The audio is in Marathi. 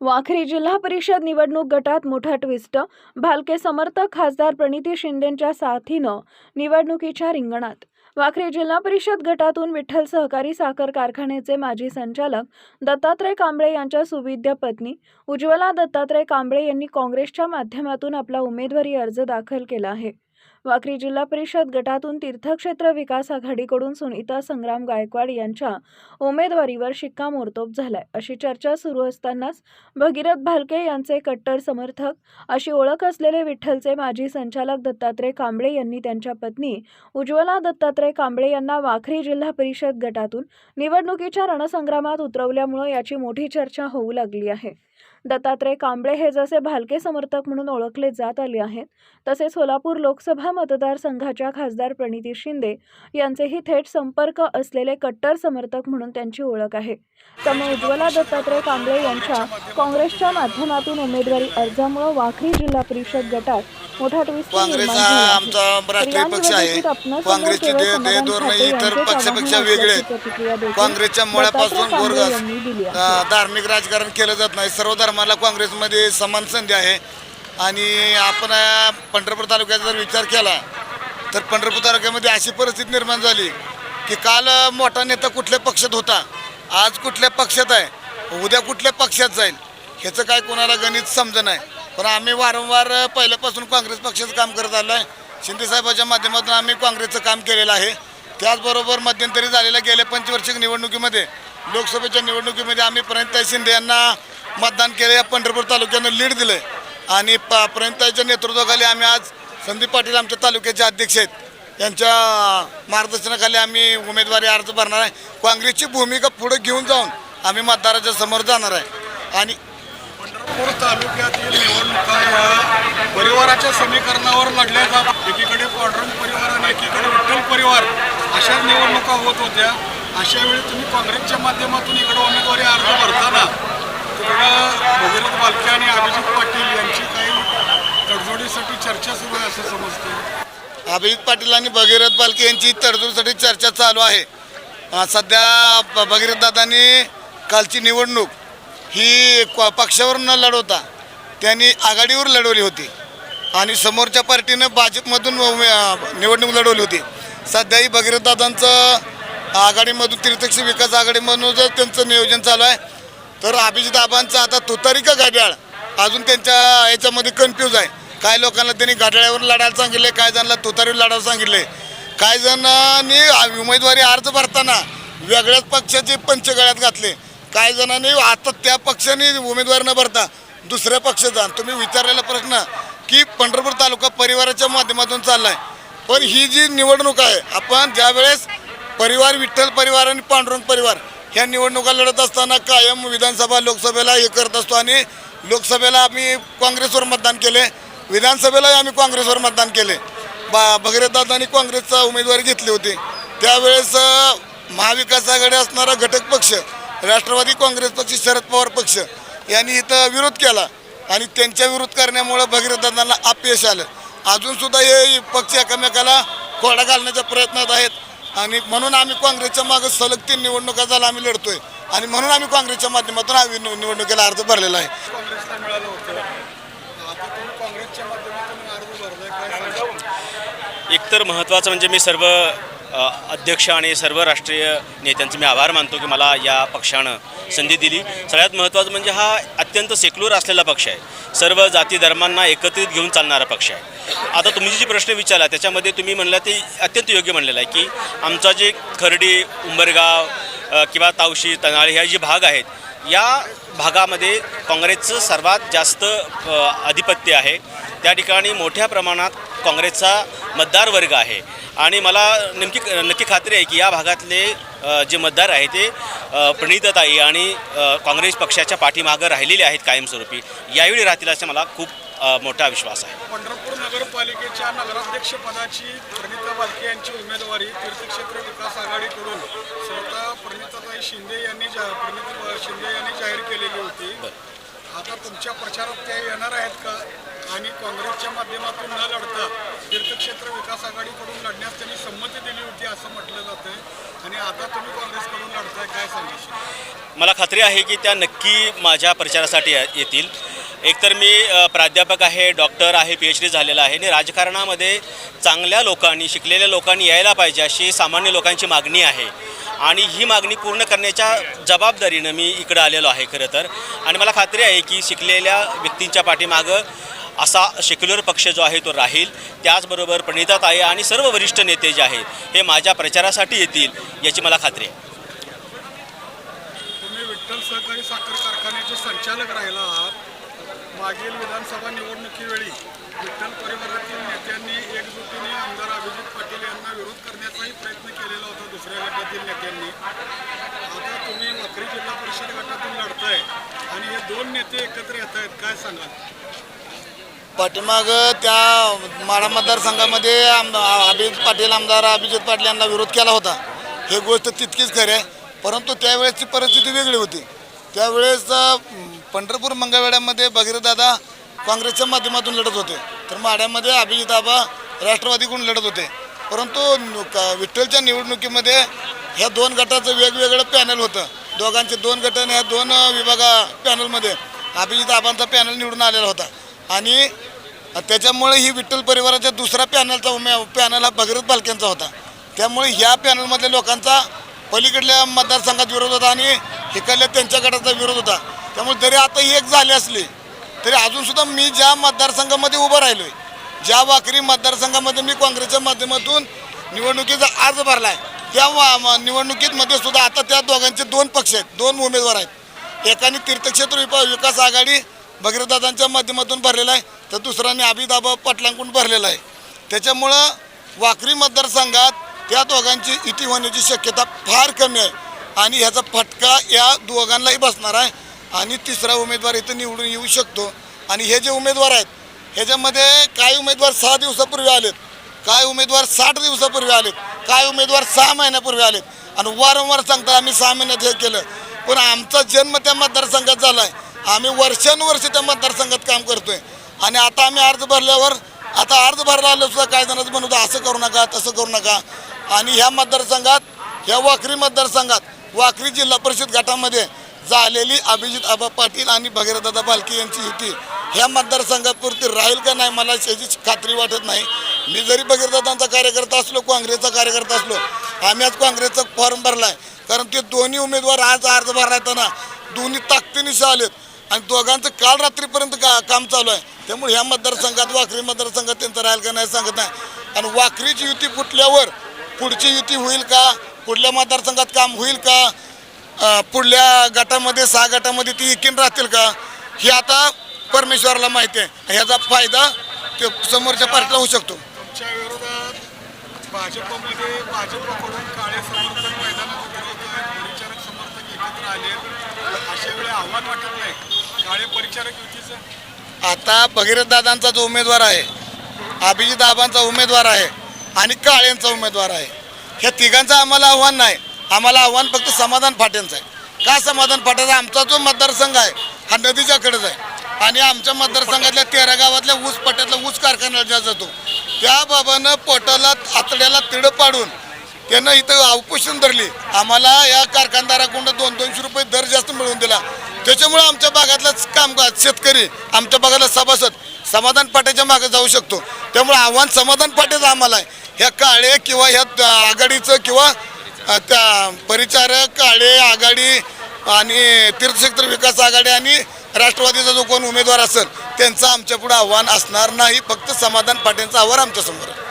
वाखरी जिल्हा परिषद निवडणूक गटात मोठा ट्विस्ट भालके समर्थक खासदार प्रणिती शिंदेंच्या साथीनं निवडणुकीच्या रिंगणात. वाखरी जिल्हा परिषद गटातून विठ्ठल सहकारी साखर कारखान्याचे माजी संचालक दत्तात्रय कांबळे यांच्या सुविद्य पत्नी उज्ज्वला दत्तात्रय कांबळे यांनी काँग्रेसच्या माध्यमातून आपला उमेदवारी अर्ज दाखल केला आहे. वाखरी जिल्हा परिषद गटातून तीर्थक्षेत्र विकास आघाडीकडून सुनीता संग्राम गायकवाड यांच्या उमेदवारीवर शिक्कामोर्तोब झालाय. अशी चर्चा सुरू असतानाच भगीरथ भालके यांचे कट्टर समर्थक अशी ओळख असलेले विठ्ठलचे माजी संचालक दत्तात्रय कांबळे यांनी त्यांच्या पत्नी उज्ज्वला दत्तात्रय कांबळे यांना वाखरी जिल्हा परिषद गटातून निवडणुकीच्या रणसंग्रामात उतरवल्यामुळं याची मोठी चर्चा होऊ लागली आहे. दत्तात्रय कांबळे हे जसे भालके समर्थक म्हणून ओळखले जात आले आहेत तसे सोलापूर लोकसभा मतदारसंघाच्या खासदार प्रणिती शिंदे यांचेही थेट संपर्क असलेले कट्टर समर्थक म्हणून त्यांची ओळख आहे. त्यामुळे उज्ज्वला दत्तात्रय कांबळे यांच्या काँग्रेसच्या माध्यमातून उमेदवारी अर्जामुळे वाखरी जिल्हा परिषद गटात मोठा ट्विस्ट निर्माण झाला प्रतिक्रिया काँग्रेसच्या मुळापासून धार्मिक राजकारण केलं जात नाही सर्व धर्माला काँग्रेसमध्ये समान संधी आहे. आणि आपण पंढरपूर तालुक्याचा जर विचार केला तर पंढरपूर तालुक्यामध्ये अशी परिस्थिती निर्माण झाली की काल मोठा नेता कुठल्या पक्षात होता आज कुठल्या पक्षात आहे उद्या कुठल्या पक्षात जाईल ह्याचं काय कोणाला गणित समजत नाही. पण आम्ही वारंवार पहिल्यापासून काँग्रेस पक्षाचं काम करत आलो आहे. शिंदेसाहेबाच्या माध्यमातून आम्ही काँग्रेसचं काम केलेलं आहे. त्याचबरोबर मध्यंतरी झालेल्या गेल्या पंचवार्षिक निवडणुकीमध्ये लोकसभेच्या निवडणुकीमध्ये आम्ही प्रणिताई शिंदे यांना मतदान केले या पंढरपूर तालुक्यानं लीड दिलं आणि प प्रणिताईच्या नेतृत्वाखाली आम्ही आज संदीप पाटील आमच्या तालुक्याचे अध्यक्ष आहेत. यांच्या मार्गदर्शनाखाली आम्ही उमेदवारी अर्ज भरणार आहे. काँग्रेसची भूमिका पुढे घेऊन जाऊन आम्ही मतदाराच्या समोर जाणार आहे. आणि पंढरपूर तालुक्यातील निवडणुका या परिवाराच्या समीकरणावर लढल्या जात एकीकडे पांडुरंग परिवार आणि एकीकडे विठ्ठल परिवार अशा निवडणुका होत होत्या. अशा वेळी तुम्ही काँग्रेसच्या माध्यमातून इकडे उमेदवारी अर्ज भरताना तिकडं भगीरथ बालके आणि अभिजित पाटील यांची काही तडजोडीसाठी चर्चा सुरू आहे असं समजतं अभिजित पाटील आणि भगीरथ बालके यांची तडजोडीसाठी चर्चा चालू आहे. सध्या ब- भगीरथ दादांनी कालची निवडणूक ही पक्षावर न लढवता त्यांनी आघाडीवर लढवली होती. आणि समोरच्या पार्टीनं भाजपमधून निवडणूक लढवली होती. सध्याही भगीरथ दादांचं आघाडीमधून तीर्थक्षी विकास आघाडीमधून त्यांचं नियोजन चालू आहे. तर अभिजित आबांचं आता तुतारी का घड्याळ? अजून त्यांच्या याच्यामध्ये कन्फ्यूज आहे. काय लोकांना त्यांनी गाड्याळ्यावर लढायला सांगितले काय जणांना तुतारीवर लढायला सांगितले काय जणांनी उमेदवारी अर्ज भरताना वेगळ्याच पक्षाचे पंचगळ्यात घातले. काही जणांनी आता त्या पक्षाने उमेदवार न भरता दुसऱ्या पक्षाचा तुम्ही विचारलेला प्रश्न की पंढरपूर तालुका परिवाराच्या माध्यमातून चाललाय. पण ही जी निवडणूक आहे आपण ज्यावेळेस परिवार विठ्ठल परिवार आणि पांडुरंग परिवार ह्या निवडणुका लढत असताना कायम विधानसभा लोकसभेला हे करत असतो आणि लोकसभेला आम्ही काँग्रेसवर मतदान केले. विधानसभेलाही आम्ही काँग्रेसवर मतदान केले. बा भगीरथदादांनी काँग्रेसचा उमेदवारी घेतली होती. त्यावेळेस महाविकास आघाडी असणारा घटक पक्ष राष्ट्रवादी काँग्रेस पक्ष शरद पवार पक्ष यांनी इथं विरोध केला. आणि त्यांच्या विरोध करण्यामुळं भगीरथदादांना अपयश आलं. अजूनसुद्धा हे पक्ष एकमेकाला खोडा घालण्याच्या प्रयत्नात आहेत. आणि म्हणून आम्ही काँग्रेसच्या मागे सलग तीन निवडणुका झाला आम्ही लढतोय. आणि म्हणून आम्ही काँग्रेसच्या माध्यमातून आम्ही निवडणुकीला अर्ज भरलेला आहे. आता तुम्ही काँग्रेसच्या माध्यमातून एकतर महत्त्वाचं म्हणजे मी सर्व अध्यक्ष आणि सर्व राष्ट्रीय नेत्यांचे मी आभार मानतो की मला या पक्षानं संधी दिली. सगळ्यात महत्त्वाचं म्हणजे हा अत्यंत सेक्युलर असलेला पक्ष आहे. सर्व जाती धर्मांना एकत्रित घेऊन चालणारा पक्ष आहे. आता तुम्ही जे प्रश्न विचारला त्याच्यामध्ये तुम्ही म्हणला ते अत्यंत योग्य म्हणलेलं आहे की आमचा जे खर्डी उंबरगाव किंवा तावशी तनाळी ह्या जे भाग आहेत या भागामध्ये काँग्रेसचं सर्वात जास्त आधिपत्य आहे. त्या ठिकाणी मोठ्या प्रमाणात काँग्रेसचा मतदार वर्ग आहे. आणि मला नेमकी नक्की खात्री आहे की या भागातले जे मतदार आहे ते प्रणितताई आणि काँग्रेस पक्षाच्या पाठीमागं राहिलेले आहेत कायमस्वरूपी. यावेळी राहतील असा मला खूप मोठा विश्वास आहे. पंढरपूर नगरपालिकेच्या नगराध्यक्ष पदाची प्रणिता बालके यांची उमेदवारी तीर्थक्षेत्र विकास आघाडीकडून स्वतः प्रणिताताई शिंदे यांनी जा प्रणिता शिंदे यांनी जाहीर केलेली होती. आता तुमच्या प्रचारात त्या येणार आहेत का? आणि काँग्रेसच्या माध्यमातून न लढता आघाडीकडून लढण्यास त्यांनी संमती दिली होती असं म्हटलं जातंय. आणि आता तुम्ही काँग्रेसकडून लढताय काय सांगितलं मला खात्री आहे की त्या नक्की माझ्या प्रचारासाठी येतील. एकतर मी प्राध्यापक आहे डॉक्टर आहे पी एच डी झालेला आहे. आणि राजकारणामध्ये चांगल्या लोकांनी शिकलेल्या लोकांनी यायला पाहिजे अशी सामान्य लोकांची मागणी आहे. आणि ही मागणी पूर्ण करण्याच्या जबाबदारीनं मी इकडं आलेलो आहे खरं तर. आणि मला खात्री आहे की शिकलेल्या व्यक्तींच्या पाठीमागं असा सेक्युलर पक्ष जो आहे तो राहील. त्याचबरोबर प्रणिताताई आणि सर्व वरिष्ठ नेते जे आहेत हे माझ्या प्रचारासाठी येतील याची मला खात्री आहे. तुम्ही विठ्ठल सहकारी साखर कारखान्याचे संचालक राहिला आहात. मागील विधानसभा निवडणुकीवेळी विठ्ठल परिवारातील नेत्यांनी एकजुटीने आमदार अभिजित पाटील यांना विरोध करण्याचाही प्रयत्न केलेला होता दुसऱ्या गटातील नेत्यांनी. आता तुम्ही वाखरी जिल्हा परिषद गटातून लढताय आणि हे दोन नेते एकत्र येत आहेत काय सांगाल? पाठीमाग त्या माढा मतदारसंघामध्ये आम अभिजित पाटील आमदार अभिजित पाटील यांना विरोध केला होता. हे गोष्ट तितकीच खरी आहे. परंतु त्यावेळेसची परिस्थिती वेगळी होती. त्यावेळेस पंढरपूर मंगळवेड्यामध्ये भगीरदादा काँग्रेसच्या माध्यमातून लढत होते. तर माड्यामध्ये अभिजित आबा राष्ट्रवादीकडून लढत होते. परंतु का- विठ्ठलच्या निवडणुकीमध्ये ह्या दोन गटाचं वेगवेगळं पॅनल होतं. दोघांचे दोन गट आणि ह्या दोन विभागा पॅनलमध्ये अभिजित आबांचा पॅनल निवडून आलेला होता. आणि त्याच्यामुळे ही विठ्ठल परिवाराच्या दुसरा पॅनलचा उमे पॅनल हा भगीरथ बालक्यांचा होता. त्यामुळे ह्या पॅनलमधल्या लोकांचा पलीकडल्या मतदारसंघात विरोध होता आणि इकडल्या त्यांच्या गटाचा विरोध होता. त्यामुळे जरी आता ही एक झाली असली तरी अजूनसुद्धा मी ज्या मतदारसंघामध्ये उभं राहिलो आहे ज्या वाकरी मतदारसंघामध्ये मी काँग्रेसच्या माध्यमातून निवडणुकीचा अर्ज भरला आहे त्या वा- निवडणुकीमध्ये सुद्धा आता त्या दोघांचे दोन पक्ष आहेत दोन उमेदवार आहेत. एकाने तीर्थक्षेत्र विकास आघाडी भगीरदादांच्या माध्यमातून भरलेला आहे. तर दुसऱ्याने अभिदाबा पाटलांकडून भरलेला आहे. त्याच्यामुळं वाकरी मतदारसंघात त्या दोघांची इटी होण्याची शक्यता फार कमी आहे. आणि ह्याचा फटका या दोघांनाही बसणार आहे. आणि तिसरा उमेदवार इथं निवडून येऊ शकतो. आणि हे जे उमेदवार आहेत ह्याच्यामध्ये काही उमेदवार सहा दिवसापूर्वी आलेत? काय उमेदवार साठ दिवसापूर्वी आलेत? काय उमेदवार सहा महिन्यापूर्वी आलेत? आणि वारंवार सांगतात आम्ही सहा महिन्यात हे केलं. पण आमचा जन्म त्या मतदारसंघात झाला आहे. आम्ही वर्षानुवर्ष त्या मतदारसंघात काम करतोय. आणि आता आम्ही अर्ज भरल्यावर आता अर्ज भरला आलो सुद्धा काय जणांचं म्हणू असं करू नका तसं करू नका. आणि ह्या मतदारसंघात ह्या वाखरी मतदारसंघात वाखरी जिल्हा परिषद गटामध्ये झालेली अभिजित आबा पाटील आणि भगीरथदादा बालके यांची युती ह्या मतदारसंघापुरती राहील का नाही मला याची खात्री वाटत नाही. मी जरी भगीरदादांचा कार्यकर्ता असलो काँग्रेसचा कार्यकर्ता असलो आम्ही आज काँग्रेसचा फॉर्म भरला आहे कारण ते दोन्ही उमेदवार आज अर्ज भरला येताना दोन्ही ताकदीनिशी आलेत. आणि दोघांचं काल रात्रीपर्यंत का काम चालू आहे. त्यामुळे ह्या मतदारसंघात वाखरी मतदारसंघात त्यांचं राहील का नाही सांगत नाही. आणि वाखरीची युती फुटल्यावर पुढची युती होईल का? पुढल्या मतदारसंघात काम होईल का? पुढल्या गटामध्ये सहा गटामध्ये ती एकीन राहतील का? हे आता परमेश्वराला माहिती आहे. ह्याचा फायदा ते समोरच्या पार्टीला होऊ शकतो. भाजपमध्ये भाजपकडून काळे समर्थक मैदानात परिचारक समर्थक एकत्र आले अशा वेळी आव्हान वाटत नाही. काळे परिचारक युतीचं आता भगीरथदादांचा जो उमेदवार आहे अभिजित आबांचा उमेदवार आहे आणि काळेंचा उमेदवार आहे ह्या तिघांचं आम्हाला आव्हान नाही. आम्हाला आव्हान फक्त समाधान फाट्यांचं आहे. का समाधान फाट्याचा आमचा जो मतदारसंघ आहे हा नदीच्याकडेच आहे. आणि आमच्या मतदारसंघातल्या तेरा गावातल्या ऊस पट्ट्यातला ऊस कारखान्याला जातो. त्या बाबानं पोटाला आतड्याला तिडं पाडून त्यांना इथं उपोषण धरली. आम्हाला या कारखानदाराकडून दोन दोनशे रुपये दर जास्त मिळवून दिला. त्याच्यामुळे आमच्या भागातलाच कामगार शेतकरी आमच्या भागातला सभासद समाधान पाट्याच्या मागे जाऊ शकतो. त्यामुळे आव्हान समाधान पाट्याचं आम्हाला आहे. ह्या काळे किंवा ह्या आघाडीचं किंवा त्या परिचारक काळे आघाडी आणि तीर्थक्षेत्र विकास आघाडी आणि राष्ट्रवादीचा जो कोण उमेदवार असेल त्यांचं आमच्या पुढे आव्हान असणार नाही. फक्त समाधान पाट्यांचं आव्हान आमच्यासमोर आहे.